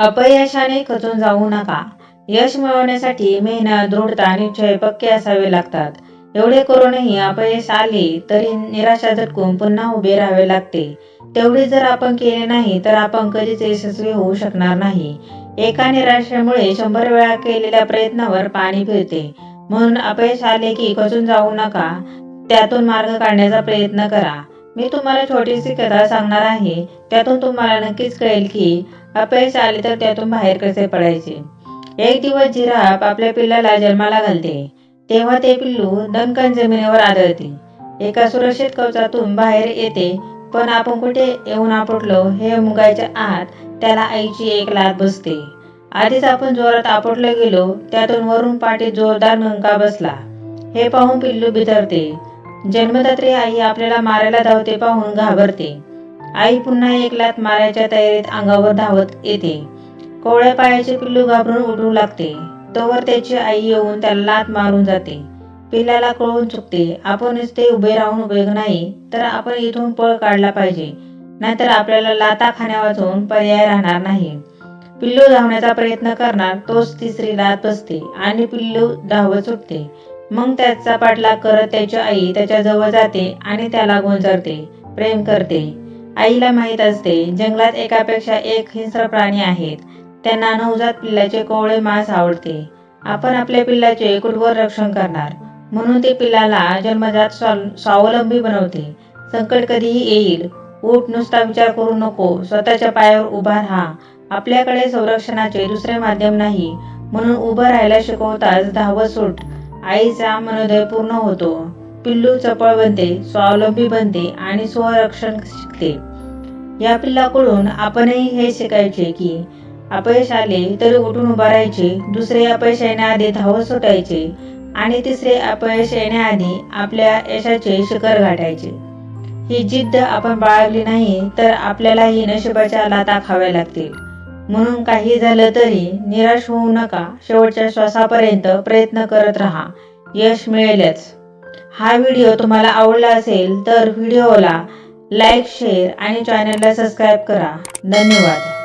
अपयशाने खचून जाऊ नका. यश मिळवण्यासाठी मेहनत दृढता निश्चय पक्के असावे लागतात. एवढे करूनही अपयश आले तरी निराशा झटकून पुन्हा उभे राहावे लागते. तेवढे जर आपण केले नाही तर आपण कधीच यशस्वी होऊ शकणार नाही. एका निराशेमुळे शंभर वेळा केलेल्या प्रयत्नावर पाणी फिरते. म्हणून अपयश आले की खचून जाऊ नका. त्यातून मार्ग काढण्याचा प्रयत्न करा. मी तुम्हाला छोटीशी कथा सांगणार आहे. त्यातून तुम्हाला नक्कीच कळेल की अपयश आले तर त्यातून बाहेर कसे पडायचे? एक दिवस जिराफ आपल्या पिल्लाला जन्माला घालते. तेव्हा ते पिल्लू दणकन जमिनीवर आदळते. एका सुरक्षित कवचातून बाहेर येते पण आपण कुठे येऊन आपटलो हे मुगायच्या आत त्याला आईची एक लात बसते. आधीच आपण जोरात आपटलो गेलो त्यातून वरून पाठीत जोरदार नंका बसला. हे पाहून पिल्लू बिथरते. जन्मदात्री आई आपल्याला मारायला धावते पाहून घाबरते. आई पुन्हा एक लात मारायच्या तयारीत अंगावर धावत येते. कोवळ्या पायाचे पिल्लू घाबरून उठू लागते. तोवर त्याची आई येऊन त्याला लात मारून जाते. पिल्लाला कळून चुकते. आपणच ते उभे राहून उपयोग नाही तर आपण इथून पळ काढला पाहिजे. नाहीतर आपल्याला लाता खाण्यावाचून पर्याय राहणार नाही. पिल्लू धावण्याचा प्रयत्न करणार तोच तिसरी लात बसते आणि पिल्लू धावत सुटते. मग त्याचा पाठलाग करत त्याची आई त्याच्याजवळ जाते आणि त्याला गोंजरते प्रेम करते. आईला माहीत असते जंगलात एकापेक्षा एक हिंस्र प्राणी आहेत. त्यांना नवजात पिल्लाचे कोवळे मांस आवडते. आपण आपल्या पिल्लाचे कुटवर रक्षण करणार. म्हणून ते पिल्लाला जन्मजात स्वावलंबी बनवते. संकट कधीही येईल. उठ नुसता विचार करू नको. स्वतःच्या पायावर उभा राहा. आपल्याकडे संरक्षणाचे दुसरे माध्यम नाही. म्हणून उभं राहायला शिकवताच धावत सुट. आईचा मनोदय पूर्ण होतो. पिल्लू चपळ बनते स्वावलंबी बनते आणि स्वरक्षण शिकते. या पिल्लाकडून आपणही हे शिकायचे की अपयश आले तरी उठून उभा राहायचे दुसरे अपयश येण्याआधी धावत सुटायचे आणि तिसरे अपयश येण्याआधी आपल्या यशाचे शिखर गाठायचे. ही जिद्द आपण बाळगली नाही तर आपल्यालाही नशिबाच्या लाता खाव्या लागतील. म्हणून काही झालं तरी निराश होऊ नका. शेवटच्या श्वासापर्यंत प्रयत्न करत राहा. यश मिळेलच. हा व्हिडिओ तुम्हाला आवडला असेल तर व्हिडिओला लाईक शेअर आणि चॅनलला सबस्क्राईब करा. धन्यवाद.